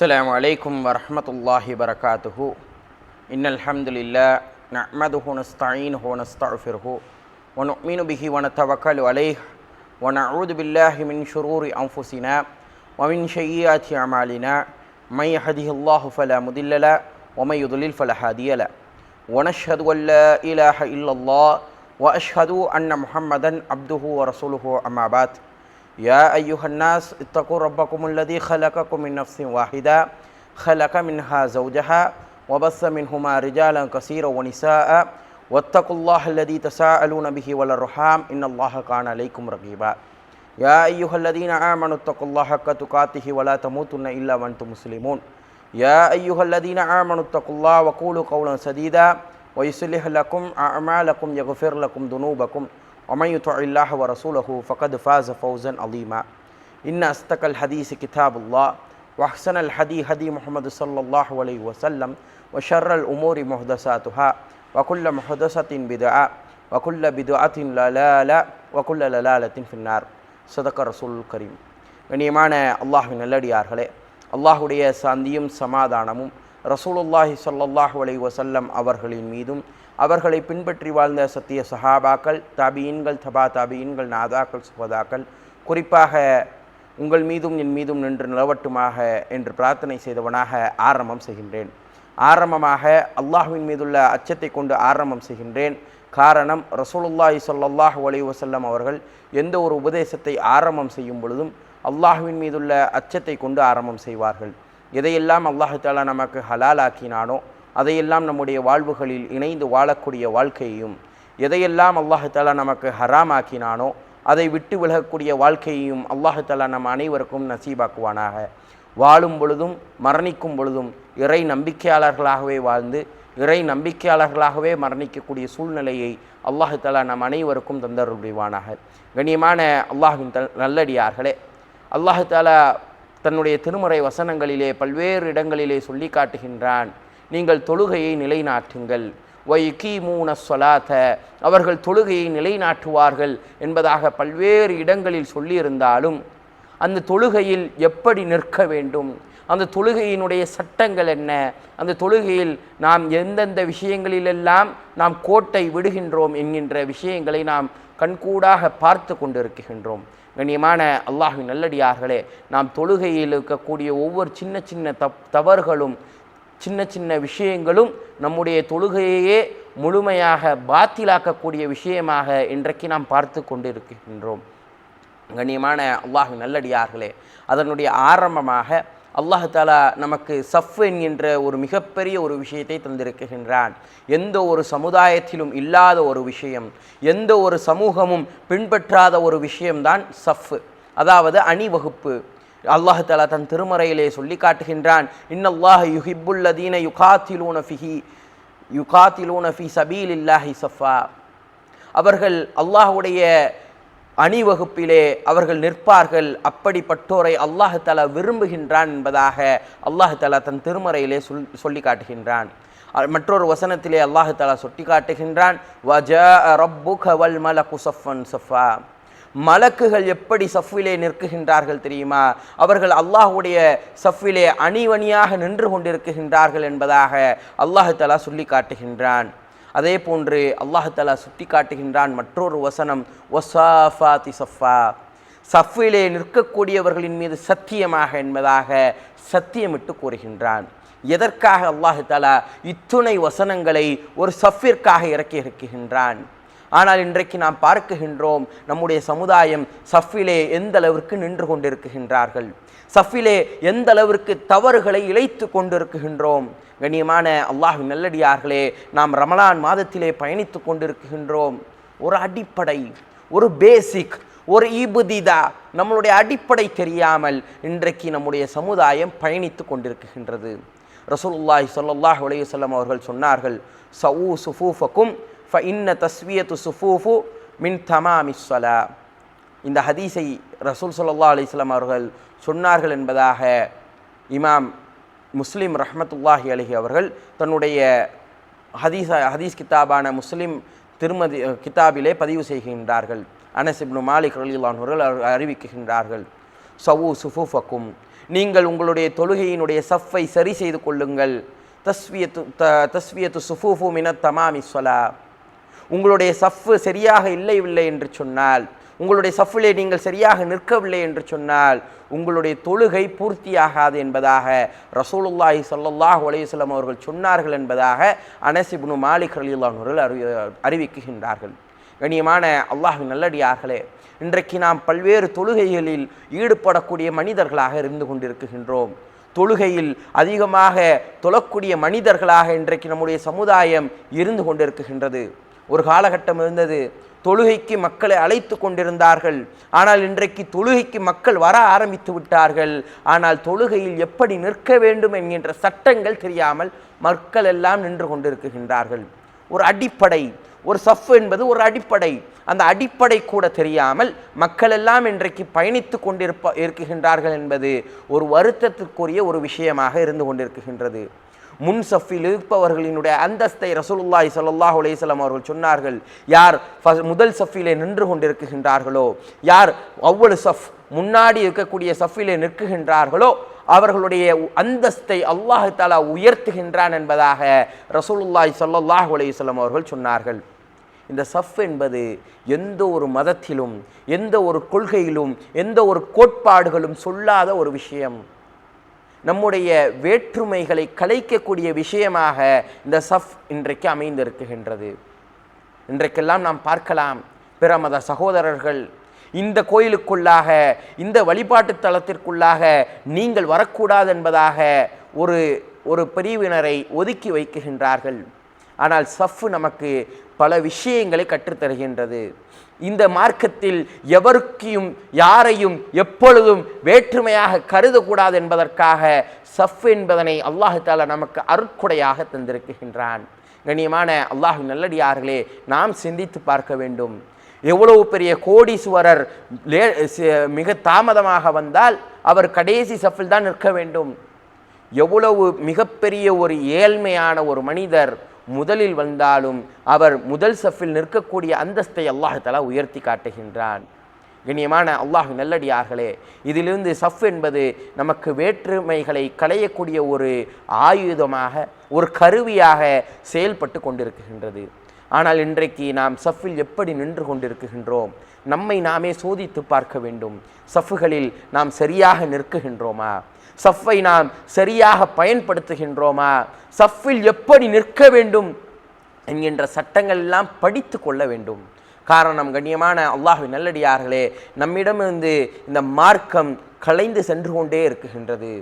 السلام عليكم ورحمة الله وبركاته. إن الحمد لله نحمده ونستعينه ونستغفره ونؤمن به ونتوكل عليه ونعوذ بالله من شرور أنفسنا ومن سيئات أعمالنا. من يهده الله فلا مضل له ومن يضلل فلا هادي له. ونشهد أن لا إله إلا الله وأشهد أن محمدا عبده ورسوله أما بعد. يا أيها الناس اتقوا ربكم الذي خلقكم من نفس واحدة خلق منها زوجها وبث منهما رجالا كثيرا ونساء واتقوا الله الذي تساءلون به والأرحام إن الله كان عليكم رقيبا. يا أيها الذين آمنوا اتقوا الله حق تقاته ولا تموتن إلا وأنتم مسلمون. يا أيها الذين آمنوا اتقوا الله وقولوا قولا سديدا ويصلح لكم أعمالكم يغفر لكم ذنوبكم. ومن يطع الله ورسوله فقد فاز فوزا عظيما إن أصدق الحديث كتاب الله وأحسن الحدي هدي محمد صلى الله عليه وسلم وشر الأمور محدثاتها وكل محدثة بدعة وكل بدعة ضلالة وكل ضلالة في النار صدق رسول الكريم கண்ணியமான அல்லாஹின் நல்லடியார்களே அல்லாஹுடைய சாந்தியும் சமாதானமும் ரசூலுல்லாஹி சொல்லல்லாஹ் அலை வசல்லம் அவர்களின் மீதும் அவர்களை பின்பற்றி வாழ்ந்த சத்திய சஹாபாக்கள் தாபியீன்கள் தபா தாபியீன்கள் நாதாக்கள் சுபதாக்கள் குறிப்பாக உங்கள் மீதும் என் மீதும் நின்று நிலவட்டுமாக என்று பிரார்த்தனை செய்தவனாக ஆரம்பம் செய்கின்றேன். ஆரம்பமாக அல்லாஹுவின் மீதுள்ள அச்சத்தை கொண்டு ஆரம்பம் செய்கின்றேன். காரணம் ரசூலுல்லாஹி சொல்லல்லாஹ் அலை வசல்லம் அவர்கள் எந்த ஒரு உபதேசத்தை ஆரம்பம் செய்யும் பொழுதும் அல்லாஹுவின் மீதுள்ள அச்சத்தை கொண்டு ஆரம்பம் செய்வார்கள். எதையெல்லாம் அல்லாஹு தாலா நமக்கு ஹலாலாக்கினானோ அதையெல்லாம் நம்முடைய வாழ்வுகளில் இணைந்து வாழக்கூடிய வாழ்க்கையையும் எதையெல்லாம் அல்லாஹு தாலா நமக்கு ஹராமாக்கினானோ அதை விட்டு விலகக்கூடிய வாழ்க்கையையும் அல்லாஹு தாலா நம் அனைவருக்கும் நசீபாக்குவானாக. வாழும் பொழுதும் மரணிக்கும் பொழுதும் இறை நம்பிக்கையாளர்களாகவே வாழ்ந்து இறை நம்பிக்கையாளர்களாகவே மரணிக்கக்கூடிய சூழ்நிலையை அல்லாஹு தாலா நம் அனைவருக்கும் தந்தருள் புரிவானாக கண்ணியமான அல்லாஹின் த நல்லடியார்களே அல்லாஹு தாலா தன்னுடைய திருமுறை வசனங்களிலே பல்வேறு இடங்களிலே சொல்லி காட்டுகின்றான். நீங்கள் தொழுகையை நிலைநாட்டுங்கள். ஒய்கீமூன சொலாத்த அவர்கள் தொழுகையை நிலைநாட்டுவார்கள் என்பதாக பல்வேறு இடங்களில் சொல்லியிருந்தாலும் அந்த தொழுகையில் எப்படி நிற்க வேண்டும்? அந்த தொழுகையினுடைய சட்டங்கள் என்ன? அந்த தொழுகையில் நாம் எந்தெந்த விஷயங்களிலெல்லாம் நாம் கோட்டை விடுகின்றோம் என்கின்ற விஷயங்களை நாம் கண்கூடாக பார்த்து கொண்டிருக்கின்றோம். கண்ணியமான அல்லாஹின் நல்லடியார்களே நாம் தொழுகையில் இருக்கக்கூடிய ஒவ்வொரு சின்ன சின்ன தப் தவறுகளும் சின்ன சின்ன விஷயங்களும் நம்முடைய தொழுகையையே முழுமையாக பாத்திலாக்கக்கூடிய விஷயமாக இன்றைக்கு நாம் பார்த்து கொண்டிருக்கின்றோம். கண்ணியமான அல்லாஹின் நல்லடியார்களே அதனுடைய ஆரம்பமாக அல்லாஹ் தாலா நமக்கு சஃப் என்கின்ற ஒரு மிகப்பெரிய ஒரு விஷயத்தை தந்திருக்கின்றான். எந்த ஒரு சமுதாயத்திலும் இல்லாத ஒரு விஷயம் எந்த ஒரு சமூகமும் பின்பற்றாத ஒரு விஷயம்தான் சஃப். அதாவது அணிவகுப்பு. அல்லாஹ் தாலா தன் திருமறையிலே சொல்லி காட்டுகின்றான் இன்னல்லாஹ் யுஹிப்புல்லதீன யுகாத்திலூன ஃபிஹி யுகாத்திலூன ஃபி சபீல் இல்லாஹி சஃபா. அவர்கள் அல்லாஹுடைய அணிவகுப்பிலே அவர்கள் நிற்பார்கள். அப்படிப்பட்டோரை அல்லாஹு தலா விரும்புகின்றான் என்பதாக அல்லாஹு தலா தன் திருமறையிலே சொல் சொல்லி காட்டுகின்றான். மற்றொரு வசனத்திலே அல்லாஹு தலா சுட்டி காட்டுகின்றான். மலக்குகள் எப்படி சஃபிலே நிற்குகின்றார்கள் தெரியுமா? அவர்கள் அல்லாஹுடைய சஃபிலே அணிவணியாக நின்று கொண்டிருக்கின்றார்கள் என்பதாக அல்லாஹு தலா சொல்லி காட்டுகின்றான். அதே போன்று அல்லாஹாலா சுட்டி காட்டுகின்றான் மற்றொரு வசனம் ஒசாஃபா சஃபா. சஃபிலே நிற்கக்கூடியவர்களின் மீது சத்தியமாக என்பதாக சத்தியமிட்டு கூறுகின்றான். எதற்காக அல்லாஹு தாலா இத்துணை வசனங்களை ஒரு சஃபிற்காக இறக்கி இருக்குகின்றான் ஆனால் இன்றைக்கு நாம் பார்க்குகின்றோம் நம்முடைய சமுதாயம் சஃபிலே எந்த அளவிற்கு நின்று கொண்டிருக்குகின்றார்கள். சஃபிலே எந்த அளவிற்கு தவறுகளை இழைத்து கொண்டிருக்குகின்றோம். கண்ணியமான அல்லாஹ் நல்லடியார்களே நாம் ரமலான் மாதத்திலே பயணித்து கொண்டிருக்கின்றோம் ஒரு அடிப்படை ஒரு பேசிக் ஒரு ஈபுதிதா நம்மளுடைய அடிப்படை தெரியாமல் இன்றைக்கு நம்முடைய சமுதாயம் பயணித்து கொண்டிருக்கின்றது ரசூலுல்லாஹி சொல்லல்லாஹ் அலைஹி அவர்கள் சொன்னார்கள் சவு சுஃபூஃபக்கும் ஃப இன்ன தஸ்வியத்து சுஃபூஃபு மின் தமாமிஸ்வலா இந்த ஹதீஸை ரசூல் ஸல்லல்லாஹு அலிஸ்லாம் அவர்கள் சொன்னார்கள் என்பதாக இமாம் முஸ்லீம் ரஹமத்துல்லாஹி அலஹி அவர்கள் தன்னுடைய ஹதீஸ் ஹதீஸ் கிதாபான முஸ்லீம் திருமதி கிதாபிலே பதிவு செய்கின்றார்கள். அனசிப்னு மாலிக் ரலிலான் அவர்கள் அறிவிக்கின்றார்கள். சவு சுஃபுஃபக்கும். நீங்கள் உங்களுடைய தொழுகையினுடைய சஃப்பை சரி செய்து கொள்ளுங்கள். தஸ்வியத்து த தஸ்வியத்து சுஃபூஃபு மின தமாமி சொலா உங்களுடைய சஃப்பு சரியாக இல்லை இல்லை என்று சொன்னால் உங்களுடைய சஃப்பிலே நீங்கள் சரியாக நிற்கவில்லை என்று சொன்னால் உங்களுடைய தொழுகை பூர்த்தியாகாது என்பதாக ரசூலுல்லாஹி ஸல்லல்லாஹு உலகம் அவர்கள் சொன்னார்கள் என்பதாக அனசிபுனு மாலிக் ரலியல்லாஹு அவர்கள் அறி அறிவிக்குகின்றார்கள் கண்ணியமான அல்லாஹின் நல்லடியார்களே இன்றைக்கு நாம் பல்வேறு தொழுகைகளில் ஈடுபடக்கூடிய மனிதர்களாக இருந்து கொண்டிருக்கின்றோம். தொழுகையில் அதிகமாக தொழக்கூடிய மனிதர்களாக இன்றைக்கு நம்முடைய சமுதாயம் இருந்து கொண்டிருக்கின்றது. ஒரு காலகட்டம் இருந்தது. தொழுகைக்கு மக்களை அழைத்து கொண்டிருந்தார்கள். ஆனால் இன்றைக்கு தொழுகைக்கு மக்கள் வர ஆரம்பித்து விட்டார்கள். ஆனால் தொழுகையில் எப்படி நிற்க வேண்டும் என்கின்ற சட்டங்கள் தெரியாமல் மக்கள் எல்லாம் நின்று கொண்டிருக்கின்றார்கள். ஒரு அடிப்படை ஒரு சஃப் என்பது ஒரு அடிப்படை. அந்த அடிப்படை கூட தெரியாமல் மக்கள் எல்லாம் இன்றைக்கு பயணித்து கொண்டிருப்ப இருக்குகின்றார்கள் என்பது ஒரு வருத்தத்திற்குரிய ஒரு விஷயமாக இருந்து கொண்டிருக்கின்றது. முன் சஃபில் இருப்பவர்களினுடைய அந்தஸ்தை ரசூலுல்லாய் சல்லாஹ் அலைஹி அவர்கள் சொன்னார்கள். யார் ஃப- முதல் சஃபிலே நின்று கொண்டிருக்கின்றார்களோ யார் அவ்வளவு சஃப் முன்னாடி இருக்கக்கூடிய சஃபிலே நிற்குகின்றார்களோ அவர்களுடைய அந்தஸ்தை அல்லாஹு தாலா உயர்த்துகின்றான் என்பதாக ரசூலுல்லாய் சல்லாஹ் அலைஹி அவர்கள் சொன்னார்கள். இந்த சஃப் என்பது எந்த ஒரு மதத்திலும் எந்த ஒரு கொள்கையிலும் எந்த ஒரு கோட்பாடுகளும் சொல்லாத ஒரு விஷயம். நம்முடைய வேற்றுமைகளை கலைக்கக்கூடிய விஷயமாக இந்த சஃப் இன்றைக்கு அமைந்திருக்குகின்றது இன்றைக்கெல்லாம் நாம் பார்க்கலாம் பிற மத சகோதரர்கள் இந்த கோயிலுக்குள்ளாக இந்த வழிபாட்டு தளத்திற்குள்ளாக நீங்கள் வரக்கூடாது என்பதாக ஒரு ஒரு பிரிவினரை ஒதுக்கி வைக்குகின்றார்கள் ஆனால் சஃப் நமக்கு பல விஷயங்களை கற்றுத்தருகின்றது. இந்த மார்க்கத்தில் எவருக்கையும் யாரையும் எப்பொழுதும் வேற்றுமையாக கருதக்கூடாது என்பதற்காக சஃப் என்பதனை அல்லாஹு தாலா நமக்கு அருட்கொடையாக தந்திருக்கின்றான். கண்ணியமான அல்லாஹ் நல்லடியார்களே நாம் சிந்தித்து பார்க்க வேண்டும். எவ்வளவு பெரிய கோடீஸ்வரர் லே மிக தாமதமாக வந்தால் அவர் கடைசி சஃபில் தான் நிற்க வேண்டும். எவ்வளவு மிகப்பெரிய ஒரு ஏழ்மையான ஒரு மனிதர் முதலில் வந்தாலும் அவர் முதல் சஃபில் நிற்கக்கூடிய அந்தஸ்தை அல்லாஹ் உயர்த்தி காட்டுகின்றான். கண்ணியமான அல்லாஹ் நல்லடியார்களே இதிலிருந்து சஃப் என்பது நமக்கு வேற்றுமைகளை களையக்கூடிய ஒரு ஆயுதமாக ஒரு கருவியாக செயல்பட்டு கொண்டிருக்கின்றது. ஆனால் இன்றைக்கு நாம் சஃபில் எப்படி நின்று கொண்டிருக்கின்றோம்? நம்மை நாமே சோதித்து பார்க்க வேண்டும். சஃப்புகளில் நாம் சரியாக நிற்குகின்றோமா? சஃப்பை நாம் சரியாக பயன்படுத்துகின்றோமா? சஃப்பில் எப்படி நிற்க வேண்டும் என்கின்ற சட்டங்கள் எல்லாம் படித்து கொள்ள வேண்டும். காரணம் கண்ணியமான அல்லாஹு நல்லடியார்களே நம்மிடமிருந்து இந்த மார்க்கம் கலைந்து சென்று கொண்டே இருக்குகின்றது.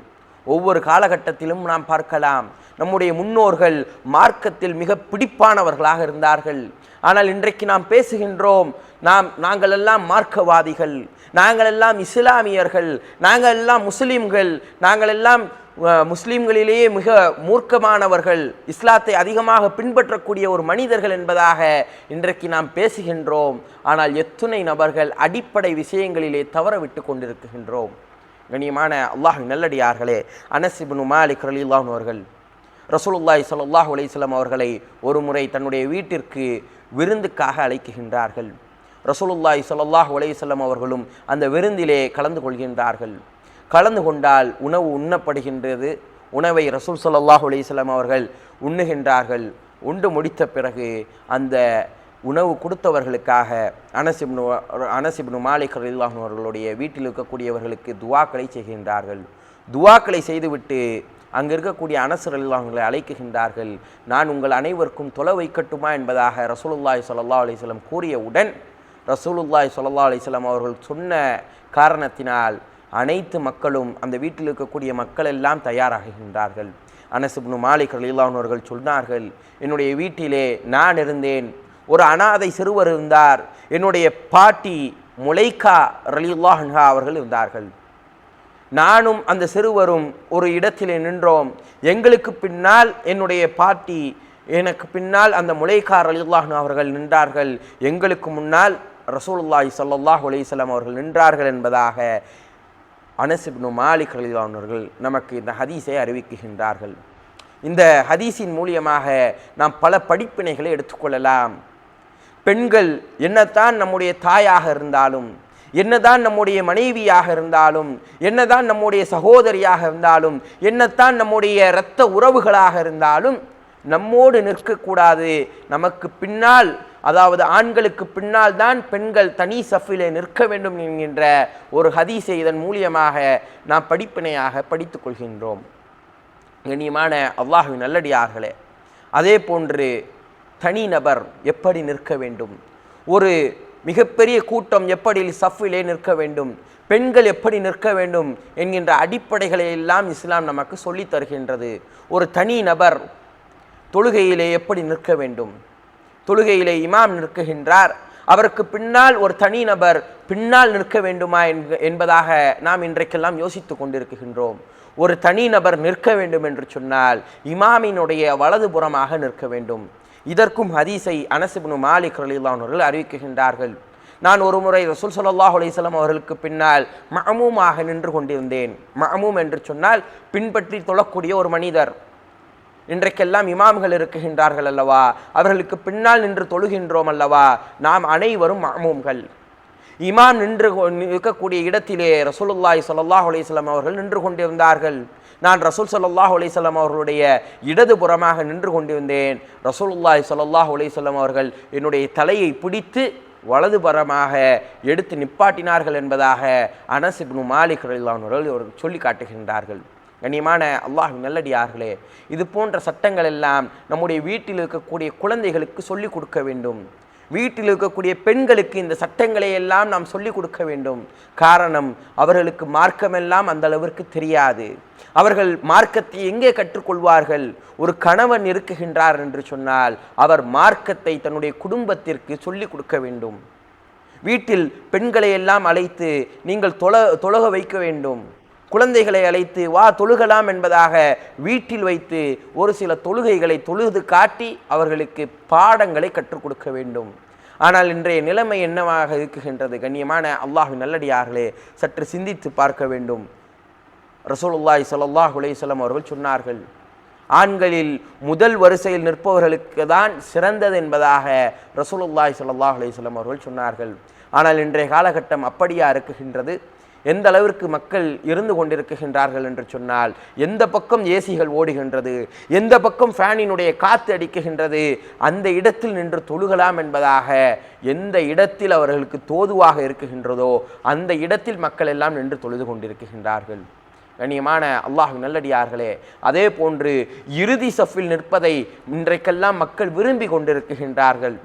ஒவ்வொரு காலகட்டத்திலும் நாம் பார்க்கலாம். நம்முடைய முன்னோர்கள் மார்க்கத்தில் மிக பிடிப்பானவர்களாக இருந்தார்கள். ஆனால் இன்றைக்கு நாம் பேசுகின்றோம் நாம் நாங்கள் எல்லாம் மார்க்கவாதிகள் நாங்கள் எல்லாம் இஸ்லாமியர்கள் நாங்கள் எல்லாம் முஸ்லீம்கள் நாங்கள் எல்லாம் முஸ்லீம்களிலேயே மிக மூர்க்கமானவர்கள் இஸ்லாத்தை அதிகமாக பின்பற்றக்கூடிய ஒரு மனிதர்கள் என்பதாக இன்றைக்கு நாம் பேசுகின்றோம். ஆனால் எத்துணை நபர்கள் அடிப்படை விஷயங்களிலே தவற விட்டு கொண்டிருக்கின்றோம். கண்ணியமான அல்லாஹ் நல்லடியார்களே அனஸ் மாலிக் ரலியல்லாஹு அவர்கள் ரசூலுல்லாய் சலுல்லாஹ் அலைஹி அவர்களை ஒரு முறை தன்னுடைய வீட்டிற்கு விருந்துக்காக அழைக்குகின்றார்கள் ரசூலுல்லாய் சலுல்லாஹ் அலைஹி அவர்களும் அந்த விருந்திலே கலந்து கொள்கின்றார்கள். கலந்து கொண்டால் உணவு உண்ணப்படுகின்றது. உணவை ரசூல் சல்லாஹ் அலைஹி அவர்கள் உண்ணுகின்றார்கள். உண்டு முடித்த பிறகு அந்த உணவு கொடுத்தவர்களுக்காக அனசிப்னு அனசிப்னு மாலிக் ரலியல்லாஹு அவர்களுடைய வீட்டில் இருக்கக்கூடியவர்களுக்கு துவாக்களை செய்கின்றார்கள். துவாக்களை செய்துவிட்டு அங்கு இருக்கக்கூடிய அனசர் அவர்களை அழைக்குகின்றார்கள். நான் உங்கள் அனைவருக்கும் தொலை வைக்கட்டுமா என்பதாக ரசூலுல்லாய் சொல்லல்லா அலிஸ்லம் கூறியவுடன் ரசூலுல்லாய் சொல்லல்லா அலிஸ்லாம் அவர்கள் சொன்ன காரணத்தினால் அனைத்து மக்களும் அந்த வீட்டில் இருக்கக்கூடிய மக்கள் எல்லாம் தயாராகின்றார்கள். அனசுப்னு மாலிக் ரலியல்லாஹு அவர்கள் சொன்னார்கள் என்னுடைய வீட்டிலே நான் இருந்தேன். ஒரு அனாதை சிறுவர் இருந்தார். என்னுடைய பாட்டி முலைக்கா ரலியுல்லாஹ் அவர்கள் இருந்தார்கள். நானும் அந்த சிறுவரும் ஒரு இடத்திலே நின்றோம். எங்களுக்கு பின்னால் என்னுடைய பாட்டி எனக்கு பின்னால் அந்த முலைக்கா அலில்லாஹ் அவர்கள் நின்றார்கள். எங்களுக்கு முன்னால் ரசூலுல்லாஹி சல்லாஹ் அலைஹி அவர்கள் நின்றார்கள் என்பதாக அனசிப்னு மாலிக் ரலியல்லாஹு நமக்கு இந்த ஹதீஸை அறிவிக்குகின்றார்கள். இந்த ஹதீஸின் மூலியமாக நாம் பல படிப்பினைகளை எடுத்துக்கொள்ளலாம். பெண்கள் என்னத்தான் நம்முடைய தாயாக இருந்தாலும் என்னதான் நம்முடைய மனைவியாக இருந்தாலும் என்னதான் நம்முடைய சகோதரியாக இருந்தாலும் என்னத்தான் நம்முடைய இரத்த உறவுகளாக இருந்தாலும் நம்மோடு நிற்கக்கூடாது. நமக்கு பின்னால் அதாவது ஆண்களுக்கு பின்னால் தான் பெண்கள் தனி சஃபிலே நிற்க வேண்டும் என்கின்ற ஒரு ஹதீஸை இதன் மூலியமாக நாம் படிப்பினையாக படித்துக் கொள்கின்றோம். கண்ணியமான அல்லாஹுவின் நல்லடியார்களே அதே போன்று தனிநபர் எப்படி நிற்க வேண்டும்? ஒரு மிகப்பெரிய கூட்டம் எப்படி சஃபிலே நிற்க வேண்டும்? பெண்கள் எப்படி நிற்க வேண்டும்? என்கின்ற அடிப்படைகளை எல்லாம் இஸ்லாம் நமக்கு சொல்லித் தருகின்றது. ஒரு தனி நபர் தொழுகையிலே எப்படி நிற்க வேண்டும்? தொழுகையிலே இமாம் நிற்குகின்றார். அவருக்கு பின்னால் ஒரு தனி நபர் பின்னால் நிற்க வேண்டுமா என்பதாக நாம் இன்றைக்கெல்லாம் யோசித்து கொண்டிருக்கின்றோம். ஒரு தனி நபர் நிற்க வேண்டும் என்று சொன்னால் இமாமினுடைய வலதுபுறமாக நிற்க வேண்டும். இதற்கும் ஹதீஸை அனசிப்னு மாலிக் ரலியல்லாஹு அவர்கள் அறிவிக்கின்றார்கள். நான் ஒரு முறை ரசூல் சல்லாஹ் அலிஸ்லாம் அவர்களுக்கு பின்னால் மஅமூமாக நின்று கொண்டிருந்தேன். மஅமூம் என்று சொன்னால் பின்பற்றி தொழக்கூடிய ஒரு மனிதர். இன்றைக்கெல்லாம் இமாம்கள் இருக்குகின்றார்கள் அல்லவா? அவர்களுக்கு பின்னால் நின்று தொழுகின்றோம் அல்லவா? நாம் அனைவரும் மாமூம்கள் இமாம் நின்று இருக்கக்கூடிய இடத்திலே ரசூலுல்லாய் ஸல்லல்லாஹு அலைஹி அவர்கள் நின்று கொண்டிருந்தார்கள். நான் ரசூல் ஸல்லல்லாஹு அலைஹி அவர்களுடைய இடதுபுறமாக நின்று கொண்டிருந்தேன். ரசூலுல்லாய் ஸல்லல்லாஹு அலைஹி அவர்கள் என்னுடைய தலையை பிடித்து வலதுபுறமாக எடுத்து நிப்பாட்டினார்கள் என்பதாக அனஸ் இப்னு மாலிக் அவர்கள் சொல்லி காட்டுகின்றார்கள். கண்ணியமான அல்லாஹ் நல்லடியார்களே இது போன்ற சட்டங்கள் எல்லாம் நம்முடைய வீட்டில் இருக்கக்கூடிய குழந்தைகளுக்கு சொல்லிக் கொடுக்க வேண்டும். வீட்டில் இருக்கக்கூடிய பெண்களுக்கு இந்த சட்டங்களை எல்லாம் நாம் சொல்லிக் கொடுக்க வேண்டும். காரணம் அவர்களுக்கு மார்க்கமெல்லாம் அந்த அளவிற்கு தெரியாது. அவர்கள் மார்க்கத்தை எங்கே கற்றுக்கொள்வார்கள்? ஒரு கணவன் இருக்குகின்றார் என்று சொன்னால் அவர் மார்க்கத்தை தன்னுடைய குடும்பத்திற்கு சொல்லிக் கொடுக்க வேண்டும். வீட்டில் பெண்களை எல்லாம் அழைத்து நீங்கள் தொழ தொலக வைக்க வேண்டும். குழந்தைகளை அழைத்து வா தொழுகலாம் என்பதாக வீட்டில் வைத்து ஒரு சில தொழுகைகளை தொழுது காட்டி அவர்களுக்கு பாடங்களை கற்றுக் கொடுக்க வேண்டும். ஆனால் இன்றைய நிலைமை என்னவாக இருக்குகின்றது? கண்ணியமான அல்லாஹின் நல்லடியார்களே சற்று சிந்தித்து பார்க்க வேண்டும். ரசூலுல்லாய் ஸல்லல்லாஹு உலேசலம் அவர்கள் சொன்னார்கள் ஆண்களில் முதல் வரிசையில் நிற்பவர்களுக்கு தான் சிறந்தது என்பதாக ரசூலுல்லாய் ஸல்லல்லாஹு அலைஹி அவர்கள் சொன்னார்கள். ஆனால் இன்றைய காலகட்டம் அப்படியா இருக்குகின்றது? எந்த அளவிற்கு மக்கள் இருந்து கொண்டிருக்கின்றார்கள் என்று சொன்னால் எந்த பக்கம் ஏசிகள் ஓடுகின்றது எந்த பக்கம் ஃபேனினுடைய காற்று அடிக்குகின்றது அந்த இடத்தில் நின்று தொழுகலாம் என்பதாக எந்த இடத்தில் அவர்களுக்கு தோதுவாக இருக்குகின்றதோ அந்த இடத்தில் மக்கள் எல்லாம் நின்று தொழுது கொண்டிருக்கின்றார்கள். கண்ணியமான அல்லாஹ் நல்லடியார்களே அதே போன்று இறுதி சஃபில் நிற்பதை இன்றைக்கெல்லாம் மக்கள் விரும்பி கொண்டிருக்கின்றார்கள்.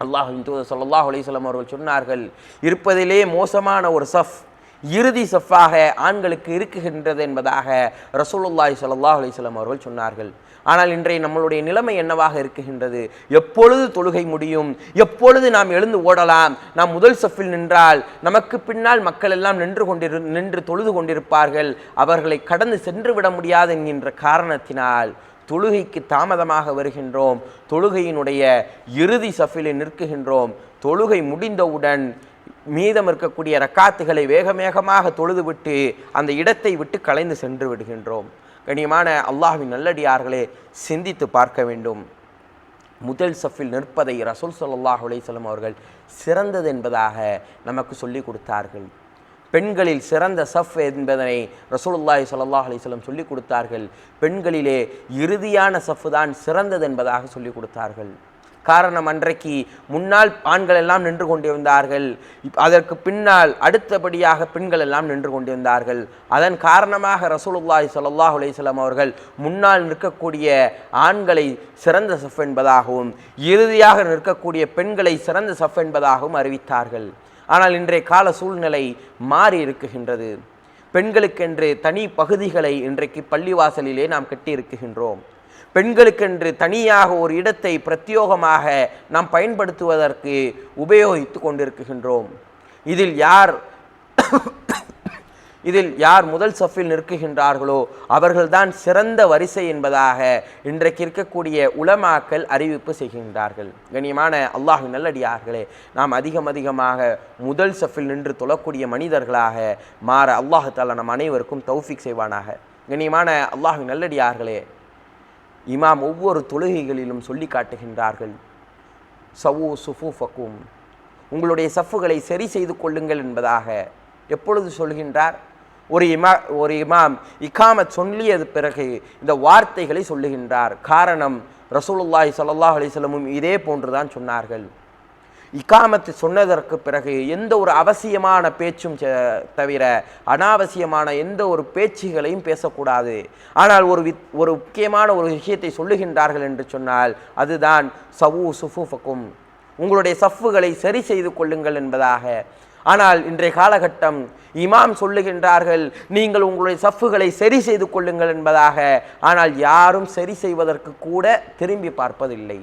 அல்லாஹின் தூதர் சொல்லாஹ் அலிஸ்லாம் அவர்கள் சொன்னார்கள் இருப்பதிலே மோசமான ஒரு சஃப் இறுதி சஃப்பாக ஆண்களுக்கு இருக்குகின்றது என்பதாக ரசூலுல்லாஹி சல்லாஹ் அலிஸ்லாம் அவர்கள் சொன்னார்கள். ஆனால் இன்றைய நம்மளுடைய நிலைமை என்னவாக இருக்குகின்றது? எப்பொழுது தொழுகை முடியும்? எப்பொழுது நாம் எழுந்து ஓடலாம்? நாம் முதல் சஃபில் நின்றால் நமக்கு பின்னால் மக்கள் எல்லாம் நின்று கொண்டிரு நின்று தொழுது கொண்டிருப்பார்கள். அவர்களை கடந்து சென்று விட முடியாது என்கின்ற காரணத்தினால் தொழுகைக்கு தாமதமாக வருகின்றோம். தொழுகையினுடைய இறுதி சஃபிலில் நிற்குகின்றோம். தொழுகை முடிந்தவுடன் மீதம் இருக்கக்கூடிய ரக்காத்துகளை வேக வேகமாக தொழுதுவிட்டு அந்த இடத்தை விட்டு கலைந்து சென்று விடுகின்றோம். கண்ணியமான அல்லாஹின் நல்லடியார்களே சிந்தித்து பார்க்க வேண்டும். முதல் சஃபில் நிற்பதை ரசூல் ஸல்லல்லாஹு அலைஹி அவர்கள் சிறந்தது என்பதாக நமக்கு சொல்லிக் கொடுத்தார்கள். பெண்களில் சிறந்த சஃப் என்பதனை ரசூலுல்லாஹி ஸல்லல்லாஹு அலைஹி சொல்லிக் கொடுத்தார்கள். பெண்களிலே இறுதியான சஃப் தான் சிறந்தது என்பதாக சொல்லிக் கொடுத்தார்கள். காரணம் அன்றைக்கு முன்னால் ஆண்கள் எல்லாம் நின்று கொண்டிருந்தார்கள். அதற்கு பின்னால் அடுத்தபடியாக பெண்கள் எல்லாம் நின்று கொண்டிருந்தார்கள். அதன் காரணமாக ரசூலுல்லாஹி ஸல்லல்லாஹு அலையம் அவர்கள் முன்னால் நிற்கக்கூடிய ஆண்களை சிறந்த சஃப் என்பதாகவும் இறுதியாக நிற்கக்கூடிய பெண்களை சிறந்த சஃப் என்பதாகவும் அறிவித்தார்கள். ஆனால் இன்றைய கால சூழ்நிலை மாறி இருக்குகின்றது. பெண்களுக்கென்று தனி பகுதிகளை இன்றைக்கு பள்ளிவாசலிலே நாம் கட்டி இருக்குகின்றோம் பெண்களுக்கென்று தனியாக ஒரு இடத்தை பிரத்யோகமாக நாம் பயன்படுத்துவதற்கு உபயோகித்து கொண்டிருக்கின்றோம். இதில் யார் இதில் யார் முதல் சஃபில் நிற்குகின்றார்களோ அவர்கள்தான் சிறந்த வரிசை என்பதாக இன்றைக்கு இருக்கக்கூடிய உலமாக்கள் அறிவிப்பு செய்கின்றார்கள். கண்ணியமான அல்லாஹ் நல்லடியார்களே நாம் அதிகம் அதிகமாக முதல் சஃபில் நின்று தொழக்கூடிய மனிதர்களாக மாற அல்லாஹு தாலா நம் அனைவருக்கும் தௌஃபிக் செய்வானாக. கண்ணியமான அல்லாஹ் நல்லடியார்களே இமாம் ஒவ்வொரு தொழுகைகளிலும் சொல்லி காட்டுகின்றார்கள். சவு சுஃபூஃபக்கும். உங்களுடைய சஃப்புகளை சரி செய்து கொள்ளுங்கள் என்பதாக எப்பொழுது சொல்கின்றார்? ஒரு இமா ஒரு இமாம் இக்காமத் சொல்லியது பிறகு இந்த வார்த்தைகளை சொல்லுகின்றார். காரணம் ரசூலுல்லாஹி ஸல்லல்லாஹு அலிசல்லமும் இதே போன்றுதான் சொன்னார்கள். இக்காமத்து சொன்னதற்கு பிறகு எந்த ஒரு அவசியமான பேச்சும் தவிர அனாவசியமான எந்த ஒரு பேச்சுகளையும் பேசக்கூடாது. ஆனால் ஒரு வித் ஒரு முக்கியமான ஒரு விஷயத்தை சொல்லுகின்றார்கள் என்று சொன்னால் அதுதான் சவு சுஃபுஃபக்கும். உங்களுடைய சஃப்புகளை சரி செய்து கொள்ளுங்கள் என்பதாக. ஆனால் இன்றைய காலகட்டம் இமாம் சொல்லுகின்றார்கள் நீங்கள் உங்களுடைய சஃப்புகளை சரி செய்து கொள்ளுங்கள் என்பதாக. ஆனால் யாரும் சரி செய்வதற்கு கூட திரும்பி பார்ப்பதில்லை.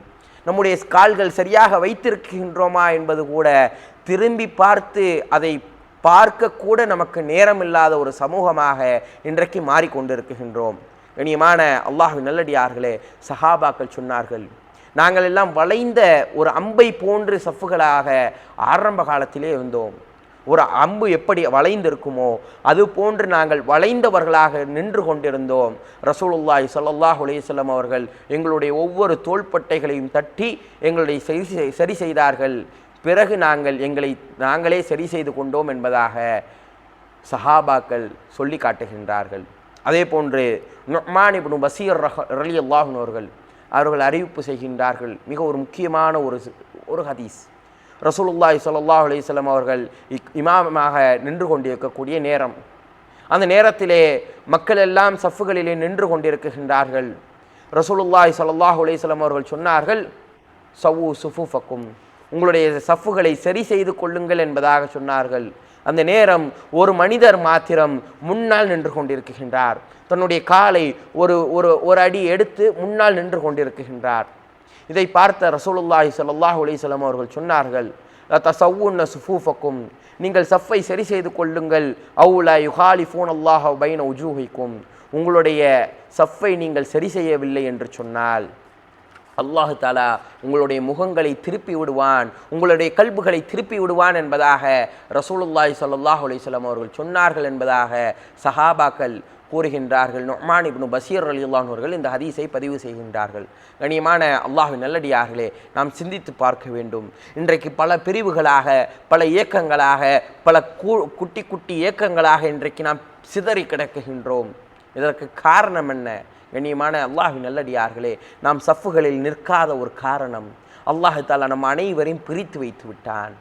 நம்முடைய கால்கள் சரியாக வைத்திருக்கின்றோமா என்பது கூட திரும்பி பார்த்து அதை பார்க்கக்கூட நமக்கு நேரமில்லாத ஒரு சமூகமாக இன்றைக்கு மாறிக்கொண்டிருக்கின்றோம். இனியமான அல்லாஹு நல்லடியார்களே சஹாபாக்கள் சொன்னார்கள் நாங்கள் எல்லாம் வளைந்த ஒரு அம்பை போன்று சஃப்புகளாக ஆரம்ப காலத்திலே இருந்தோம். ஒரு அம்பு எப்படி வளைந்திருக்குமோ அது போன்று நாங்கள் வளைந்தவர்களாக நின்று கொண்டிருந்தோம். ரசூலுல்லாய் சல்லாஹ் அலையம் அவர்கள் எங்களுடைய ஒவ்வொரு தோள்பட்டைகளையும் தட்டி எங்களுடைய சரி செய்- சரி செய்தார்கள். பிறகு நாங்கள் எங்களை நாங்களே சரி செய்து கொண்டோம் என்பதாக சஹாபாக்கள் சொல்லி காட்டுகின்றார்கள். அதே போன்று நொமான் இப்னு பசீர் ரஹ ரலி அவர்கள் அவர்கள் அறிவிப்பு செய்கின்றார்கள். மிக ஒரு முக்கியமான ஒரு ஒரு ஹதீஸ். ரசூலுல்லாய் ஸல்லல்லாஹு அலிசல்லம் அவர்கள் இக்- நின்று கொண்டிருக்கக்கூடிய நேரம். அந்த நேரத்திலே மக்கள் எல்லாம் சஃப்புகளிலே நின்று கொண்டிருக்கின்றார்கள். ரசூலுல்லாய் ஸல்லல்லாஹு அலிசல்லம் அவர்கள் சொன்னார்கள் சவு சுஃபுஃபக்கும். உங்களுடைய சஃப்புகளை சரி செய்து கொள்ளுங்கள் என்பதாக சொன்னார்கள். அந்த நேரம் ஒரு மனிதர் மாத்திரம் முன்னால் நின்று கொண்டிருக்கின்றார். தன்னுடைய காலை ஒரு ஒரு ஒரு அடி எடுத்து முன்னால் நின்று கொண்டிருக்கின்றார். இதை பார்த்த ரசூலுல்லாஹி சல்லாஹூ அலிசல்லாம் அவர்கள் சொன்னார்கள் தசவுன்ன சுஃபூஃபக்கும் நீங்கள் சஃப்பை சரி செய்து கொள்ளுங்கள் அவுலா யுகாலிஃபூன் அல்லாஹ் பைன உஜூஹிக்கும் உங்களுடைய சஃப்பை நீங்கள் சரி செய்யவில்லை என்று சொன்னால் அல்லாஹு தாலா உங்களுடைய முகங்களை திருப்பி விடுவான் உங்களுடைய கல்புகளை திருப்பி விடுவான் என்பதாக ரசூலுல்லாஹி ஸல்லல்லாஹு அலைஹி அவர்கள் சொன்னார்கள் என்பதாக சஹாபாக்கள் கூறுகின்றார்கள். நொமான் இப்னு பசீர் ரலியல்லாஹு இந்த ஹதீஸை பதிவு செய்கின்றார்கள். கண்ணியமான அல்லாஹின் நல்லடியார்களே நாம் சிந்தித்து பார்க்க வேண்டும். இன்றைக்கு பல பிரிவுகளாக பல இயக்கங்களாக பல கூ குட்டி குட்டி இயக்கங்களாக இன்றைக்கு நாம் சிதறி கிடக்குகின்றோம். இதற்கு காரணம் என்ன? கண்ணியமான அல்லாஹின் நல்லடியார்களே நாம் சஃப்புகளில் நிற்காத ஒரு காரணம். அல்லாஹு தாலா நம் அனைவரையும் பிரித்து வைத்து விட்டான்.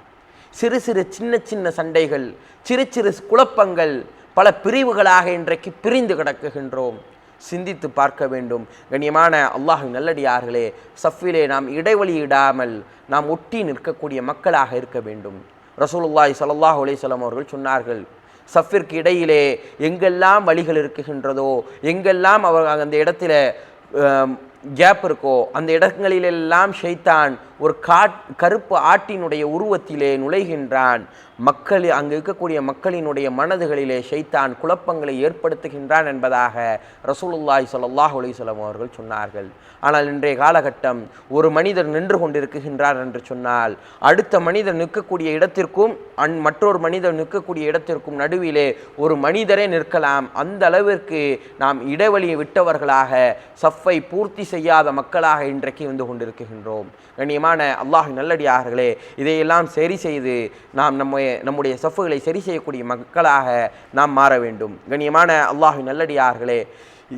சிறு சிறு சின்ன சின்ன சண்டைகள் சிறு சிறு குழப்பங்கள் பல பிரிவுகளாக இன்றைக்கு பிரிந்து கிடக்குகின்றோம். சிந்தித்து பார்க்க வேண்டும். கண்ணியமான அல்லாஹின் நல்லடியார்களே சஃபிலே நாம் இடைவெளியிடாமல் நாம் ஒட்டி நிற்கக்கூடிய மக்களாக இருக்க வேண்டும். ரசூலுல்லாய் ஸல்லல்லாஹு அலிசல்லாம் அவர்கள் சொன்னார்கள் சஃபிற்கு இடையிலே எங்கெல்லாம் வழிகள் இருக்குகின்றதோ எங்கெல்லாம் அவர் அந்த இடத்துல கேப் இருக்கோ அந்த இடங்களிலெல்லாம் ஷைத்தான் ஒரு காட் கருப்பு ஆட்டினுடைய உருவத்திலே நுழைகின்றான். மக்கள் அங்கு இருக்கக்கூடிய மக்களினுடைய மனதுகளிலே ஷைத்தான் குழப்பங்களை ஏற்படுத்துகின்றான் என்பதாக ரசூலுல்லாய் சொல்லாஹ் அலைஹி அவர்கள் சொன்னார்கள். ஆனால் இன்றைய காலகட்டம் ஒரு மனிதர் நின்று கொண்டிருக்கின்றார் என்று சொன்னால் அடுத்த மனிதர் நிற்கக்கூடிய இடத்திற்கும் அந் மற்றொரு மனிதர் நிற்கக்கூடிய இடத்திற்கும் நடுவிலே ஒரு மனிதரே நிற்கலாம். அந்த அளவிற்கு நாம் இடைவெளியை விட்டவர்களாக சஃப்பை பூர்த்தி செய்யாத மக்களாக இன்றைக்கு வந்து கொண்டிருக்கின்றோம். கண்ணியமான அல்லாஹ் நல்லடியார்களே இதையெல்லாம் சரி செய்து நாம் நம்மை நம்முடைய சஃப்புகளை சரி செய்யக்கூடிய மக்களாக நாம் மாற வேண்டும். கண்ணியமான அல்லாஹ் நல்லடியார்களே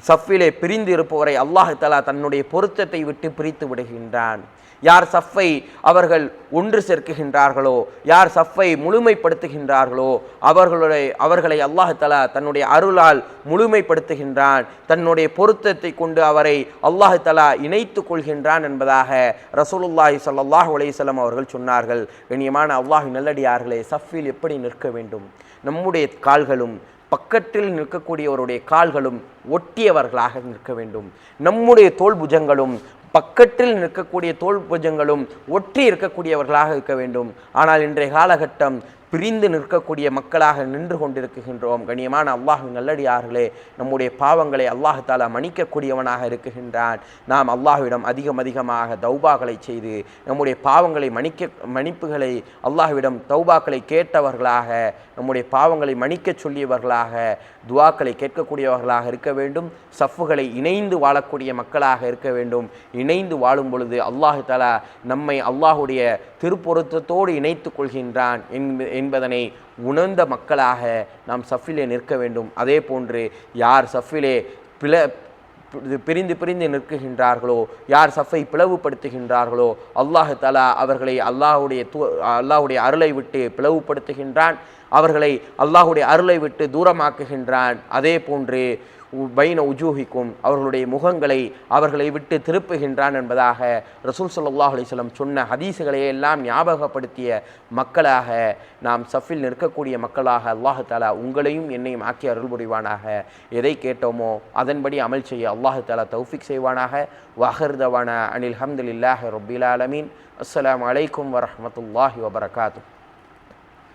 சஃப்பிலே பிரிந்து இருப்பவரை அல்லாஹு தலா தன்னுடைய பொருத்தத்தை விட்டு பிரித்து விடுகின்றான். யார் சஃப்பை அவர்கள் ஒன்று சேர்க்குகின்றார்களோ யார் சஃப்பை முழுமைப்படுத்துகின்றார்களோ அவர்களுடைய அவர்களை அல்லாஹு தலா தன்னுடைய அருளால் முழுமைப்படுத்துகின்றான். தன்னுடைய பொருத்தத்தை கொண்டு அவரை அல்லாஹு தலா இணைத்து கொள்கின்றான் என்பதாக ரசூலுல்லாஹி ஸல்லல்லாஹு அலைஹி அவர்கள் சொன்னார்கள். கண்ணியமான அல்லாஹ் நல்லடியார்களே சஃப்பில் எப்படி நிற்க வேண்டும்? நம்முடைய கால்களும் பக்கத்தில் நிற்கக்கூடியவருடைய கால்களும் ஒட்டியவர்களாக நிற்க வேண்டும். நம்முடைய தோல் புஜங்களும் பக்கத்தில் நிற்கக்கூடிய தோல் புஜங்களும் ஒற்றி இருக்கக்கூடியவர்களாக இருக்க வேண்டும். ஆனால் இன்றைய காலகட்டம் பிரிந்து நிற்கக்கூடிய மக்களாக நின்று கொண்டிருக்கின்றோம். கண்ணியமான அல்லாஹ் நல்லடியார்களே நம்முடைய பாவங்களை அல்லாஹு தாலா மன்னிக்கக்கூடியவனாக இருக்குகின்றான் நாம் அல்லாஹ்விடம் அதிகம் அதிகமாக தௌபாக்களை செய்து நம்முடைய பாவங்களை மன்னிக்க மன்னிப்புகளை அல்லாஹ்விடம் தௌபாக்களை கேட்டவர்களாக நம்முடைய பாவங்களை மன்னிக்கச் சொல்லியவர்களாக துவாக்களை கேட்கக்கூடியவர்களாக இருக்க வேண்டும். சஃப்புகளை இணைந்து வாழக்கூடிய மக்களாக இருக்க வேண்டும். இணைந்து வாழும் பொழுது அல்லாஹு தாலா நம்மை அல்லாஹுடைய திருப்பொருத்தத்தோடு இணைத்துக் கொள்கின்றான். என்பதனை உணர்ந்த மக்களாக நாம் சஃபிலே நிற்க வேண்டும். அதே போன்று யார் சஃபிலே பிள பிரிந்து பிரிந்து நிற்குகின்றார்களோ யார் சஃபை பிளவுபடுத்துகின்றார்களோ அல்லாஹ் தலா அவர்களை அல்லாஹுடைய தூ அல்லாஹுடைய அருளை விட்டு பிளவுபடுத்துகின்றான். அவர்களை அல்லாஹுடைய அருளை விட்டு தூரமாக்குகின்றான். அதே போன்று பைன உஜூஹிக்கும் அவர்களுடைய முகங்களை அவர்களை விட்டு திருப்புகின்றான் என்பதாக ரசூல் சல்லாஹ் அலிஸ்லம் சொன்ன ஹதீஸுகளை எல்லாம் ஞாபகப்படுத்திய மக்களாக நாம் சஃபில் நிற்கக்கூடிய மக்களாக அல்லாஹு தாலா உங்களையும் என்னையும் ஆக்கி அருள் புரிவானாக எதை கேட்டோமோ அதன்படி அமல் செய்ய அல்லாஹு தாலா தௌஃபிக் செய்வானாக. வஹர்தவானா அனில் ஹம்துலில்லாஹி ரப்பில் அலமீன் அஸ்ஸலாமு அலைக்கும் வரமத்துல்லாஹி வபரகாத்துஹ்.